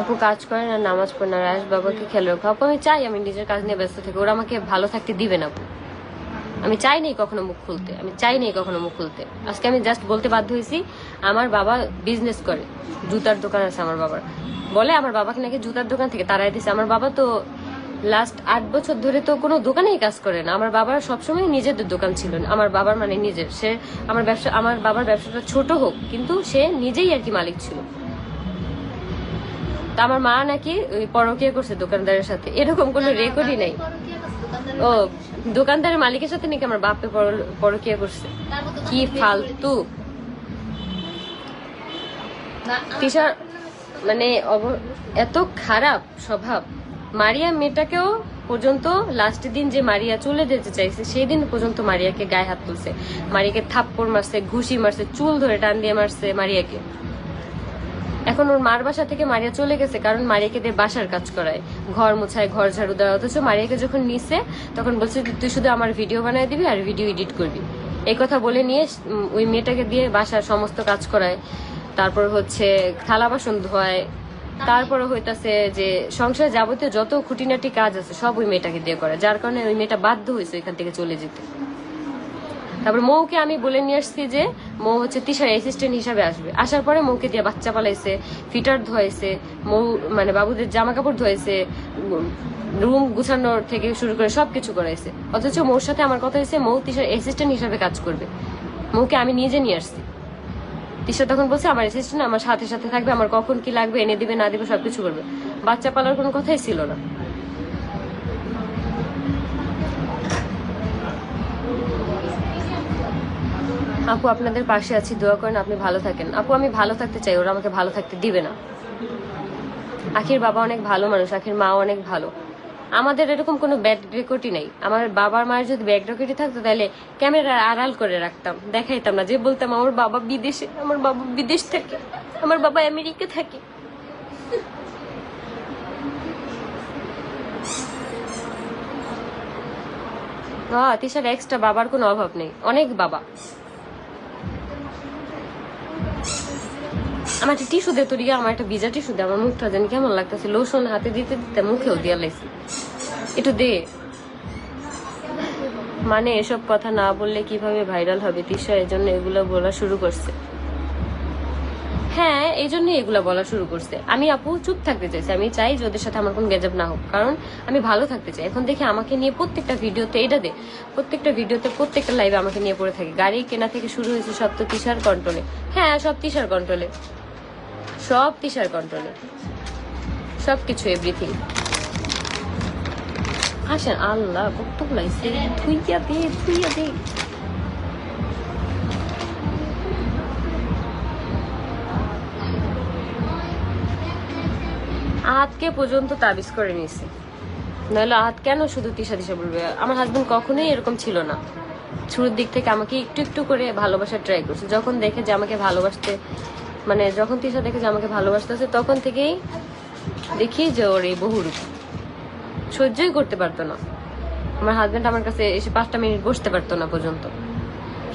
আপু কাজ করে না নামাজ পড়ে না রাজ বাবাকে খেয়াল রাখো। আপু, আমি চাই আমি নিজের কাজ নিয়ে ব্যস্ত থাকি। ওরা আমাকে ভালো থাকতে দিবে না আমি চাই নেই কখনো মুখ খুলতে। আমি চাই নেই কখনো মুখ খুলতে। আজকে আমি জাস্ট বলতে বাধ্য হয়েছি, আমার বাবা বিজনেস করে। জুতার দোকান আছে আমার বাবার। বলে আমার বাবাকে নাকি জুতার দোকান থেকে তারাই দিছে। আমার বাবা তো লাস্ট আট বছর ধরে তো কোনো দোকানেই কাজ করে না। আমার বাবার সবসময় নিজেদের দোকান ছিল না। আমার বাবার মানে নিজের। সে আমার ব্যবসা আমার বাবার ব্যবসাটা ছোট হোক, কিন্তু সে নিজেই আর কি মালিক ছিল। তা আমার মা নাকি পরকিয়া করছে দোকানদারের সাথে। এরকম কোনো রেকর্ডই নাই। ও দোকানদারের মালিকের সাথে নাকি আমার বাপে পর- পরকিয়া করছে। কি ফালতু। টিচার মানে এত খারাপ স্বভাব। মারিয়া মেয়েটাকেও পর্যন্ত লাস্টের দিন যে মারিয়া চলে যেতে চাইছে সেই দিন পর্যন্ত মারিয়াকে গায়ে হাত তুলছে। মারিয়াকে থাপ্পড় মারছে ঘুষি মারছে চুল ধরে টান দিয়ে মারছে মারিয়াকে। এখন ওর মার বাসা থেকে মারিয়া চলে গেছে কারণ মারিয়াকে দিয়ে বাসার কাজ করায়। ঘর মোছায়, ঘর ঝাড়ু দেওয়া অথচ মারিয়াকে যখন নিছে, তখন বলছে তুই শুধু আমার ভিডিও বানায় দিবি আর ভিডিও এডিট করবি। এই কথা বলে নিয়ে ওই মেয়েটাকে দিয়ে বাসার সমস্ত কাজ করায়। তারপর হচ্ছে থালা বাসন ধোয়ায়। তারপরে হইতাছে যে, সংসারে যাবতীয় যত খুঁটিনাটি কাজ আছে, সব ওই মেয়েটাকে দিয়ে করে যার কারণে ওই মেয়েটা বাধ্য হয়েছে ওইখান থেকে চলে যেতে। তারপর মৌকে আমি বলে নিয়ে আসছি যে, মৌ হচ্ছে তিশার অ্যাসিস্ট্যান্ট হিসাবে আসবে। আসার পরে মৌকে দিয়ে বাচ্চা পালাইছে, ফিটার ধোয়াইছে, মৌ মানে বাবুদের জামা কাপড় ধোয়াইছে, রুম গুছানোর থেকে শুরু করে সবকিছু করাইছে। অথচ মৌর সাথে আমার কথা হয়েছে, মৌ তিশার অ্যাসিস্ট্যান্ট হিসাবে কাজ করবে। মৌকে আমি নিজে নিয়ে আসছি। তিশা তখন বলছে, আমার অ্যাসিস্ট্যান্ট আমার সাথে সাথে থাকবে, আমার কখন কি লাগবে, এনে দিবে, না দিবে, সবকিছু করবে। বাচ্চা পালার কোনো কথাই ছিল না। আপু আপনাদের পাশে আছি, দোয়া করেন আপনি ভালো থাকেন। আপু, আমি ভালো থাকতে চাই, ওরা আমাকে ভালো থাকতে দিবে না। আখির বাবা অনেক ভালো মানুষ, আখির মা অনেক ভালো। আমাদের এরকম কোনো ব্যাড রেকর্ডই নেই। আমার বাবার মায়ের যদি ব্যাড রেকর্ডই থাকতো, তাহলে ক্যামেরা আড়াল করে রাখতাম, দেখাইতাম না। যে বলতাম, আমার বাবা বিদেশে, আমার বাবা বিদেশ থাকে, আমার বাবা আমেরিকা থাকে। তিশার এক্সট্রা বাবার কোনো অভাব নেই। অনেক বাবা। আমার একটা টিস্যু দে তোর ইয়ে, আমার একটা ভিজা টিস্যু দে আমার মুখটা জানি কেমন লাগতেছে। লোশন হাতে দিতে দিতে মুখেও দিয়া লাইছি। একটু দে। মানে এসব কথা না বললে কীভাবে ভাইরাল হবে? তিশা এই জন্য এগুলো বলা শুরু করছে। হ্যাঁ এই জন্য এগুলো বলা শুরু করছে। আমি আপু চুপ থাকতে চাইছি। আমি চাই যে ওদের সাথে আমার কোনো গেজব না হোক। কারণ আমি ভালো থাকতে চাই। এখন দেখি আমাকে নিয়ে প্রত্যেকটা ভিডিওতে এটা দে প্রত্যেকটা ভিডিওতে প্রত্যেকটা লাইভে আমাকে নিয়ে পড়ে থাকে। গাড়ি কেনা থেকে শুরু হয়েছে সব তো তিশার কন্ট্রোলে হ্যাঁ সব তিশার কন্ট্রোলে সব তিশার কন্ট্রোলে সব কিছু এভরিথিং আসেন আল্লাহ বক্তব্য লাগছে ধুইয়া দে ধুইয়া দে। আহাতকে পর্যন্ত তাবিজ করে নিয়েছে। নাহলে আহাত কেন শুধু তিশা তিশা বলবে? আমার হাজবেন্ড কখনোই এরকম ছিল না। শুরুর দিক থেকে আমাকে একটু একটু করে ভালোবাসার ট্রাই করছে। যখন দেখে যে আমাকে ভালোবাসতে মানে যখন তিশা দেখে যে আমাকে ভালোবাসতেছে, তখন থেকেই দেখি যে ওর এই বহুরূপ সহ্যই করতে পারতো না। আমার হাজবেন্ড আমার কাছে এসে পাঁচটা মিনিট বসতে পারতো না পর্যন্ত।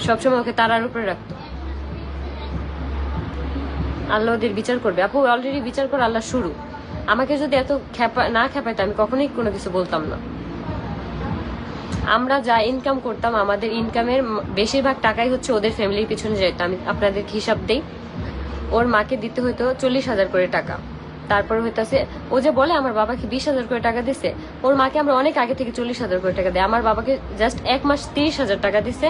সবসময় ওকে তারার উপরে রাখতো। আল্লাহ ওদের বিচার করবে। আপু অলরেডি বিচার করে, আল্লাহ শুরু। আমাকে যদি এত খেপা না খেপাইতো আমি কখনোই কোনো কিছু বলতাম না। আমরা যা ইনকাম করতাম, আমাদের ইনকামের বেশিরভাগ টাকাই হচ্ছে ওদের ফ্যামিলির পিছনে যেত আমি আপনাদেরকে হিসাব দেই। ওর মাকে দিতে হইতো চল্লিশ হাজার করে টাকা। তারপরে হইতাছে, ও যে বলে, আমার বাবাকে বিশ হাজার করে টাকা দিছে। ওর মাকে আমরা অনেক আগে থেকে চল্লিশ হাজার করে টাকা দেয় আমার বাবাকে জাস্ট এক মাস তিরিশ হাজার টাকা দিছে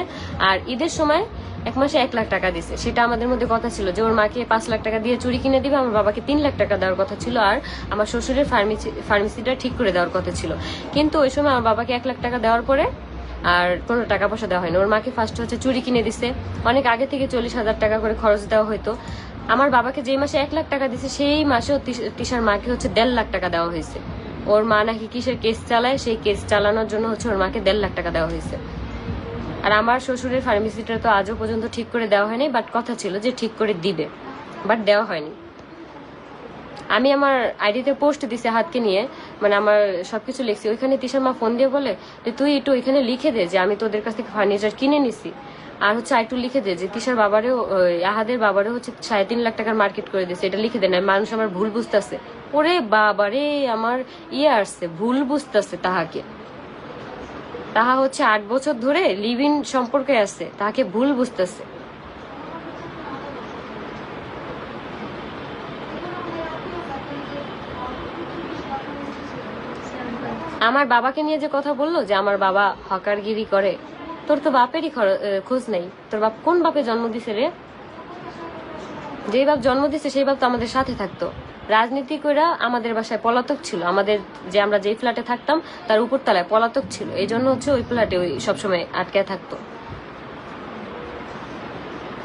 আর ঈদের সময় এক মাসে এক লাখ টাকা দিছে। সেটা আমাদের মধ্যে কথা ছিল যে, ওর মাকে পাঁচ লাখ টাকা দিয়ে চুরি কিনে দিবে, আমার বাবাকে তিন লাখ টাকা দেওয়ার কথা ছিল আর আমার শ্বশুরের ফার্মেসি ফার্মেসিটা ঠিক করে দেওয়ার কথা ছিল। কিন্তু ওই সময় আমার বাবাকে এক লাখ টাকা দেওয়ার পরে আর কোনো টাকা পয়সা দেওয়া হয়নি। ওর মাকে ফার্স্ট হচ্ছে চুরি কিনে দিছে। অনেক আগে থেকে চল্লিশ হাজার টাকা করে খরচ দেওয়া হতো আমার বাবাকে যেই মাসে এক লাখ টাকা দিছে, সেই মাসেও তিশার মাকে হচ্ছে দেড় লাখ টাকা দেওয়া হয়েছে। ওর মা নাকি কিসের কেস চালায়, সেই কেস চালানোর জন্য হচ্ছে ওর মাকে দেড় লাখ টাকা দেওয়া হয়েছে। আর আমার শ্বশুরের ফার্মেসিটা তো আজও পর্যন্ত ঠিক করে দেওয়া হয়নি, বাট কথা ছিল যে ঠিক করে দিবে, বাট দেওয়া হয়নি। আমি আমার আইডিতে পোস্ট দিছি হাতকে নিয়ে মানে আমার সবকিছু লিখছি, ওইখানে তিশার মা ফোন দিয়ে বলে যে, তুই একটু ওইখানে লিখে দে যে আমি তোদের কাছ থেকে ফার্নিচার কিনে নিছি। আর হচ্ছে আরেকটু লিখে দে, যে তিশার বাবারেও আহাদের বাবারেও হচ্ছে সাড়ে তিন লাখ টাকার মার্কেট করে দিয়েছে, এটা লিখে দে না, মানুষ আমার ভুল বুঝতেছে। ওরে বাবারে, আমার ইয়ে আসছে, ভুল বুঝতেছে তাহাকে। তাহা হচ্ছে আট বছর ধরে লিভ ইন সম্পর্কে আছে, তাহাকে ভুল বুঝতেছে। আমার বাবাকে নিয়ে যে কথা বলল, যে আমার বাবা হকারগিরি করে তোর তো বাপেরই খোঁজ নেই। তোর বাপ কোন বাপে জন্ম দিছে রে? যেই বাপ জন্ম দিছে, সেই বাপ তো আমাদের সাথে থাকতো। রাজনীতি কইরা আমাদের বাসায় পলাতক ছিল। আমাদের যে আমরা যেই ফ্ল্যাটে থাকতাম, তার উপরতলায় পলাতক ছিল। এই জন্য হচ্ছে ওই ফ্ল্যাটে ওই সবসময় আটকে থাকতো।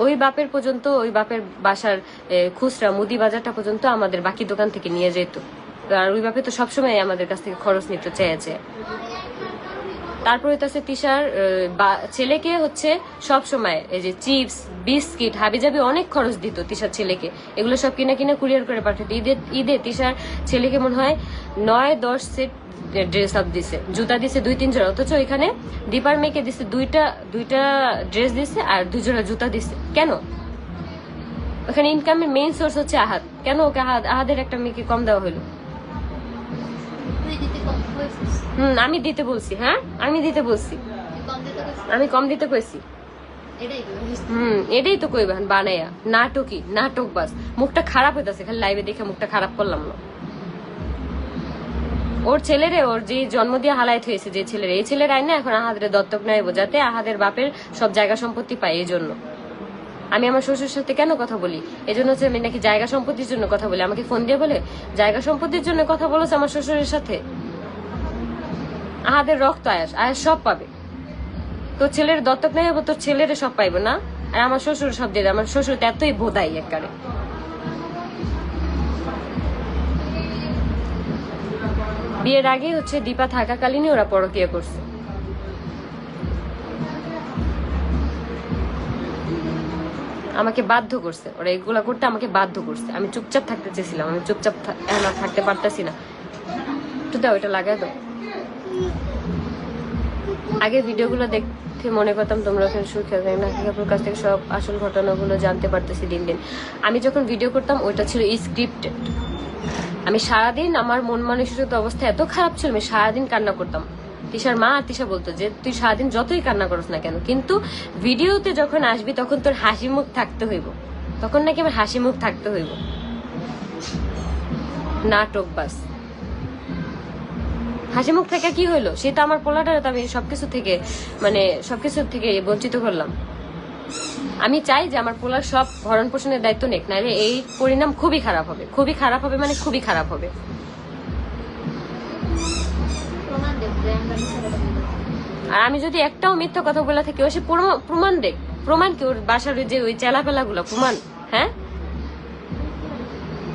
ওই বাপের পর্যন্ত, ওই বাপের বাসার খুচরা মুদি বাজারটা পর্যন্ত আমাদের বাকি দোকান থেকে নিয়ে যেত। আর ওই বাপে তো সবসময় আমাদের কাছ থেকে খরচ নিতে চেয়েছে তারপর হইতেছে তিশার ছেলেকে হচ্ছে সব সময় এই যে চিপস, বিস্কিট, হাবিজাবি অনেক খরচ দিত তিশার ছেলেকে। এগুলো সব কিনা কিনা কুরিয়ার করে পাঠাতো। ঈদে ঈদে তিশার ছেলেকে মনে হয় নয়, দশ সেট ড্রেস আপ দিছে। জুতা দিছে দুই, তিন জোড়া। অথচ এখানে দীপার মেয়েকে দিছে দুইটা দুইটা ড্রেস দিছে আর দুই জোড়া জুতা দিছে। কেন? ওখানে ইনকামের মেইন সোর্স হচ্ছে আহাদ। কেন ওকে আহাদ? আহাদের একটা মেয়েকে কম দেওয়া হলো? হুম, আমি দিতে বলছি হ্যাঁ? আমি দিতে বলছি। আমি কম দিতে কইছি। এটাই তো কইবেন বানাইয়া নাটকই, নাটক বাস। মুখটা খারাপ হইতাছে, খালি লাইভে দেখে মুখটা খারাপ করলাম না। ওর ছেলেরে, ওর যে জন্ম দিয়ে হালাইত হয়েছে যে ছেলের, এই ছেলের আইনে এখন আহাদের দত্তক নেব যাতে আহাদের বাপের সব জায়গা সম্পত্তি পায়, এই জন্য। আমি আমার শ্বশুর সাথে কেন কথা বলি? এই জন্য হচ্ছে আমি নাকি জায়গা সম্পত্তির জন্য কথা বলি। আমাকে ফোন দিয়ে বলে, জায়গা সম্পত্তির জন্য কথা বলেছে আমার শ্বশুরের সাথে? আহাদের রক্ত আয়াস আয়াস সব পাবে। তোর ছেলের দত্তক নেই হব তোর ছেলের সব পাইবো না। আর আমার শ্বশুর সব দিয়ে আমার শ্বশুর তো এতই বোধাই একবারে। বিয়ের আগে হচ্ছে দীপা থাকাকালীনই ওরা পরকিয়া করছে। আমাকে বাধ্য করছে, ওরা এগুলা করতে আমাকে বাধ্য করছে। আমি চুপচাপ থাকতে চেয়েছিলাম, আমি চুপচাপ থাকতে পারতেছি না। একটু দাও, এটা লাগাই দাও। আগে ভিডিওগুলো দেখতে মনে করতাম তোমরা ওখানে সুর খেলতে না কাপুর কাছ থেকে সব আসল ঘটনাগুলো জানতে পারতেছি দিন দিন। আমি যখন ভিডিও করতাম, ওইটা ছিল স্ক্রিপ্টেড আমি সারাদিন আমার মন মানসিকত অবস্থা এত খারাপ ছিল, আমি সারাদিন কান্না করতাম। তিশার মা আর তিশা বলতো যে, তুই সারাদিন যতই কান্না করস না কেন, কিন্তু ভিডিওতে যখন আসবি, তখন তোর হাসি মুখ থাকতে হইব। তখন নাকি আমার হাসি মুখ থাকতে হইব। নাটক বাস। হাসি মুখ থেকে কি হইল? সে তো আমার পোলাটারে তো আমি সবকিছু থেকে মানে সবকিছু থেকে বঞ্চিত করলাম। আমি চাই যে আমার পোলার সব ভরণ পোষণের দায়িত্ব নেক নাহলে এই পরিণাম খুবই খারাপ হবে। খুবই খারাপ হবে মানে খুবই খারাপ হবে। আর আমি যদি একটাও মিথ্যা কথা বলে থাকি ও সে প্রমা- প্রমাণ দেখ। প্রমাণ কি? ওর বাসার যে ওই চেলাপেলা গুলো প্রমাণ হ্যাঁ?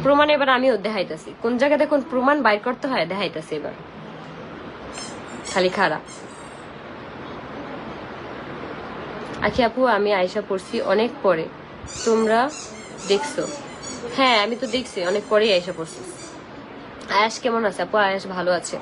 প্রমাণ এবার আমিও দেখাইতেছি। কোন জায়গায় দেখুন প্রমাণ বাইর করতে হয় দেখাইতেছি এবার। খালি খারাপ। আখি আপু, আমি আয়সা পড়ছি অনেক পরে। তোমরা দেখছ? হ্যাঁ আমি তো দেখছি, অনেক পরেই আয়সা পড়ছি। আয়াস কেমন আছে আপু? আয়াস ভালো আছে?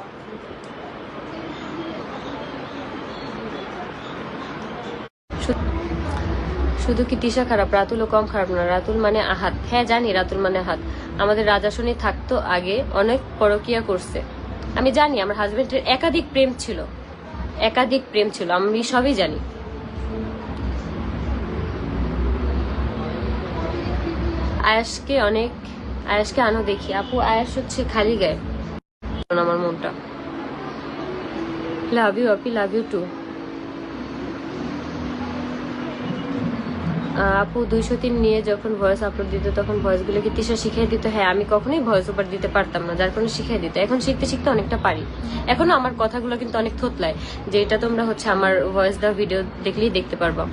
শুধু কি তিশা খারাপ? রাতুলও কম খারাপ না। রাতুল মানে আহাত। হ্যাঁ জানি রাতুল মানে আহাত। আমাদের রাজাশনি থাকতো আগে, অনেক পরকিয়া করছে। আমি জানি আমার হাজবেন্ডের একাধিক প্রেম ছিল। একাধিক প্রেম ছিল, আমি সবই জানি। আয়াসকে অনেক, আয়াসকে আনো দেখি। আপু, আয়াস হচ্ছে খালি গায়ে। আমার মনটা। Love you Api love you two আপু, দুইশো তিন নিয়ে যখন ভয়েস আপলোড দিত, তখন ভয়েসগুলো কি তিশা শিখিয়ে দিত। হ্যাঁ আমি কখনোই ভয়েস ওভার দিতে পারতাম না, যার কারণে শিখিয়ে দিত। এখন শিখতে শিখতে অনেকটা পারি। এখনও আমার কথাগুলো কিন্তু অনেক থতলায় যে এটা তোমরা হচ্ছে আমার ভয়েস দেওয়া ভিডিও দেখলেই দেখতে পারবা।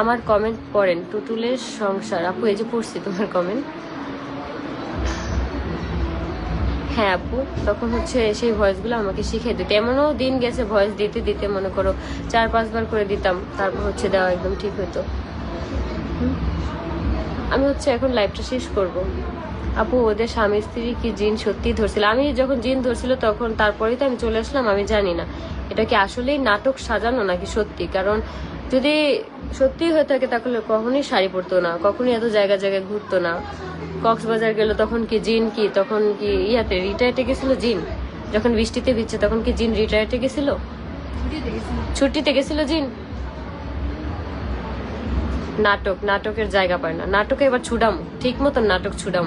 আমার কমেন্ট পড়েন, টুটুলের সংসার। আপু, এই যে পড়ছি তোমার কমেন্ট হ্যাঁ আপু, তখন হচ্ছে সেই ভয়েসগুলো আমাকে শিখিয়ে দিত। এমনও দিন গেছে ভয়েস দিতে দিতে মনে করো চার, পাঁচবার করে দিতাম, তারপর হচ্ছে দেওয়া একদম ঠিক হতো আমি হচ্ছে এখন লাইফটা শেষ করব। আপু, ওদের স্বামী, স্ত্রী কি জিন সত্যি ধরছিল? আমি যখন জিন ধরছিল তখন তারপরেই তো আমি চলে আসলাম, আমি জানি না। এটা কি আসলেই নাটক সাজানো নাকি সত্যি? কারণ যদি সত্যি হয়ে থাকে তাহলে কখনোই শাড়ি পরতো না, কখনোই এত জায়গা, জায়গায় ঘুরতো না। কক্সবাজার গেল, তখন কি জিন কি? তখন কি ইয়াতে রিটায়ার্টে গেছিল জিন? যখন বৃষ্টিতে ভিজছে, তখন কি জিন রিটায়ার্টে গেছিল? ছুটিতে গেছিল জিন? নাটক, নাটকের জায়গা পায় না। নাটকে এবার ছুডাম ঠিক মতন নাটক ছুডাম।